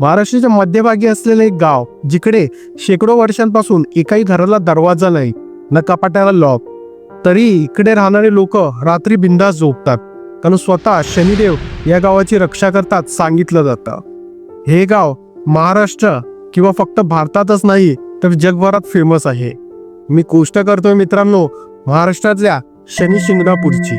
महाराष्ट्राच्या मध्यभागी असलेले एक गाव जिकडे शेकडो वर्षांपासून एकाही घराला दरवाजा नाही न कपाट्याला लॉक तरी इकडे राहणारे लोक रात्री बिंदास झोपतात कारण स्वतः शनिदेव या गावाची रक्षा करतात सांगितलं जातं. हे गाव महाराष्ट्र किंवा फक्त भारतातच नाही तर जगभरात फेमस आहे. मी गोष्ट करतोय मित्रांनो महाराष्ट्रातल्या शनी शिंगणापूरची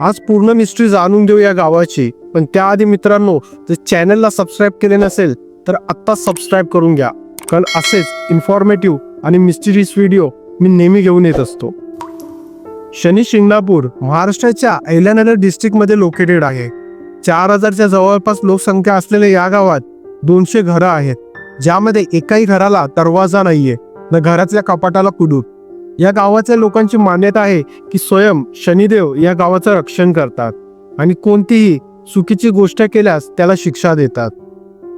आज पूर्ण मिस्ट्री जाणून घेऊ या गावाची. पण त्याआधी मित्रांनो जर चॅनलला सबस्क्राईब केले नसेल तर आत्ता सबस्क्राईब करून घ्या. कारण असेच इन्फॉर्मेटिव्ह आणि मिस्टिरियस व्हिडिओ मी नेहमी घेऊन येत असतो. शनी शिंगणापूर महाराष्ट्राच्या अहिल्यानगर डिस्ट्रिक्टमध्ये लोकेटेड आहे. चार हजारच्या जवळपास लोकसंख्या असलेल्या या गावात दोनशे घरं आहेत. ज्यामध्ये एकाही घराला दरवाजा नाहीये. न घरातल्या कपाटाला कुडूप या गावाच्या लोकांची मान्यता आहे की स्वयं शनिदेव या गावाचं रक्षण करतात आणि कोणतीही चुकीची गोष्ट केल्यास त्याला शिक्षा देतात.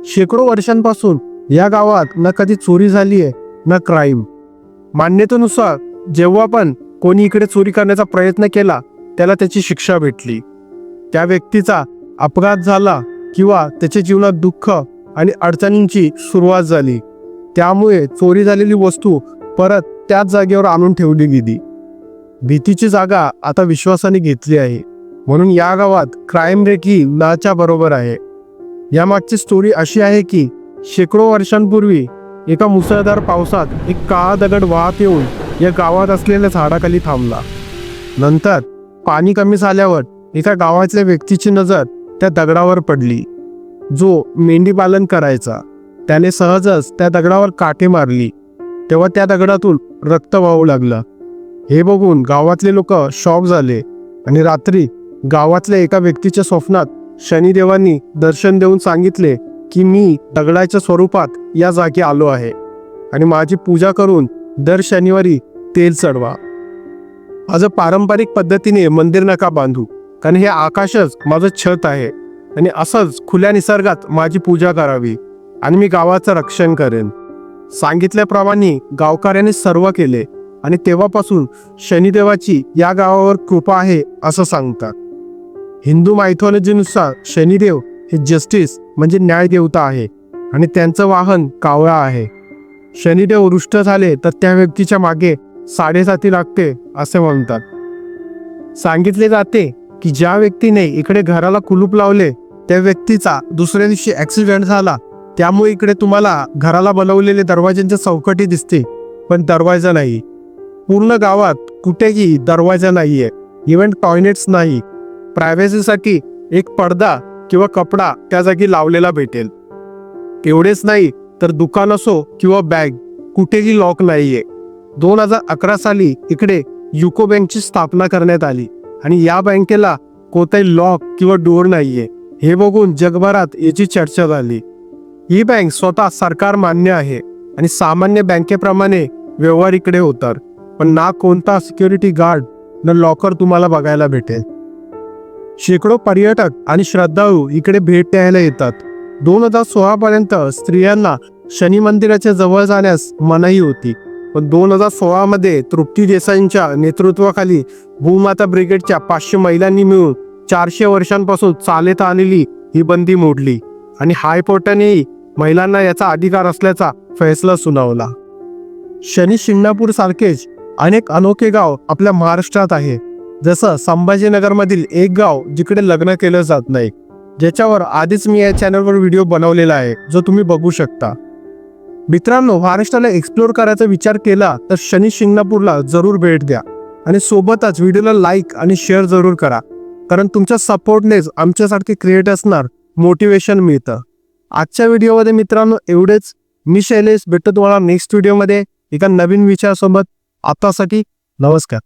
शेकडो वर्षांपासून या गावात ना कधी चोरी झाली आहे न क्राईम मान्यतेनुसार जेव्हा पण कोणी इकडे चोरी करण्याचा प्रयत्न केला त्याला त्याची शिक्षा भेटली. त्या व्यक्तीचा अपघात झाला किंवा त्याच्या जीवनात दुःख आणि अडचणींची सुरुवात झाली. त्यामुळे चोरी झालेली वस्तू परत त्याच जागेवर आणून ठेवली गेली. भीतीची जागा आता विश्वासाने घेतली आहे. म्हणून या गावात क्राईम रेट ही बरोबर आहे. यामागची स्टोरी अशी आहे की शेकडो वर्षांपूर्वी एका मुसळधार पावसात एक काळा दगड वाहत येऊन या गावात असलेल्या झाडाखाली थांबला. नंतर पाणी कमी झाल्यावर एका गावातल्या व्यक्तीची नजर त्या दगडावर पडली. जो मेंढी पालन करायचा. त्याने सहजच त्या दगडावर काठी मारली. तेव्हा त्या दगडातून रक्त वाहू लागलं. हे बघून गावातले लोक शॉक झाले आणि रात्री गावातल्या एका व्यक्तीच्या स्वप्नात शनिदेवांनी दर्शन देऊन सांगितले की मी दगडाच्या स्वरूपात या जागी आलो आहे आणि माझी पूजा करून दर शनिवारी तेल चढवा. आज पारंपरिक पद्धतीने मंदिर नका बांधू कारण हे आकाशच माझं छत आहे आणि असंच खुल्या निसर्गात माझी पूजा करावी आणि मी गावाचं रक्षण करेन. सांगितल्याप्रमाणे गावकऱ्याने सर्व केले आणि तेव्हापासून शनिदेवाची या गावावर कृपा आहे असं सांगतात. हिंदू मायथॉलॉजीनुसार शनिदेव हे जस्टिस म्हणजे न्याय देवता आहे आणि त्यांचं वाहन कावळा आहे. शनिदेव रुष्ट झाले तर त्या व्यक्तीच्या मागे साडेसाती लागते असे म्हणतात. सांगितले जाते की ज्या व्यक्तीने इकडे घराला कुलूप लावले त्या व्यक्तीचा दुसऱ्या दिवशी ॲक्सिडेंट झाला त्यामुळे इकडे तुम्हाला घराला बनवलेले दरवाज्यांच्या चौकटी दिसते पण दरवाजा नाही. पूर्ण गावात कुठेही दरवाजा नाहीये. इव्हन टॉयलेट्स नाही. प्रायव्हसीसाठी एक पडदा किंवा कपडा त्या जागी लावलेला भेटेल. एवढेच नाही तर दुकान असो किंवा बॅग कुठेही लॉक नाहीये. दोन हजार अकरा साली इकडे युको बँकची स्थापना करण्यात आली आणि या बँकेला कोणताही लॉक किंवा डोअर नाहीये. हे बघून जगभरात याची चर्चा झाली. ही बँक स्वतः सरकार मान्य आहे आणि सामान्य बँकेप्रमाणे व्यवहार इकडे होतात पण ना कोणता सिक्युरिटी गार्ड न लॉकर तुम्हाला बघायला भेटेल. शेकडो पर्यटक आणि श्रद्धाळू इकडे भेट द्यायला येतात. दोन हजार सोळा पर्यंत स्त्रियांना शनी मंदिराच्या जवळ जाण्यास मनाई होती. पण दोन हजार सोळा मध्ये तृप्ती देसाईंच्या नेतृत्वाखाली भूमाता ब्रिगेडच्या पाचशे महिलांनी मिळून चारशे वर्षांपासून चालत आलेली ही बंदी मोडली. आणि हायकोर्टानेही महिलांना याचा अधिकार असल्याचा फैसला सुनावला. शनी शिंगणापूर सारखेच अनेक अनोखे गाव आपल्या महाराष्ट्रात आहे. जसं संभाजीनगरमधील एक गाव जिकडे लग्न केलं जात नाही. ज्याच्यावर आधीच मी या चॅनलवर व्हिडिओ बनवलेला आहे जो तुम्ही बघू शकता. मित्रांनो महाराष्ट्राला एक्सप्लोर करायचा विचार केला तर शनी शिंगणापूरला जरूर भेट द्या. आणि सोबतच व्हिडिओला लाईक आणि शेअर जरूर करा. कारण तुमच्या सपोर्टनेच आमच्यासारखे क्रिएटर्सना मोटिवेशन मिळतं. आजच्या व्हिडिओमध्ये मित्रांनो एवढेच. मी शैलेश भेटतो तुम्हाला नेक्स्ट व्हिडिओमध्ये एका नवीन विषयासोबत. आतासाठी नमस्कार.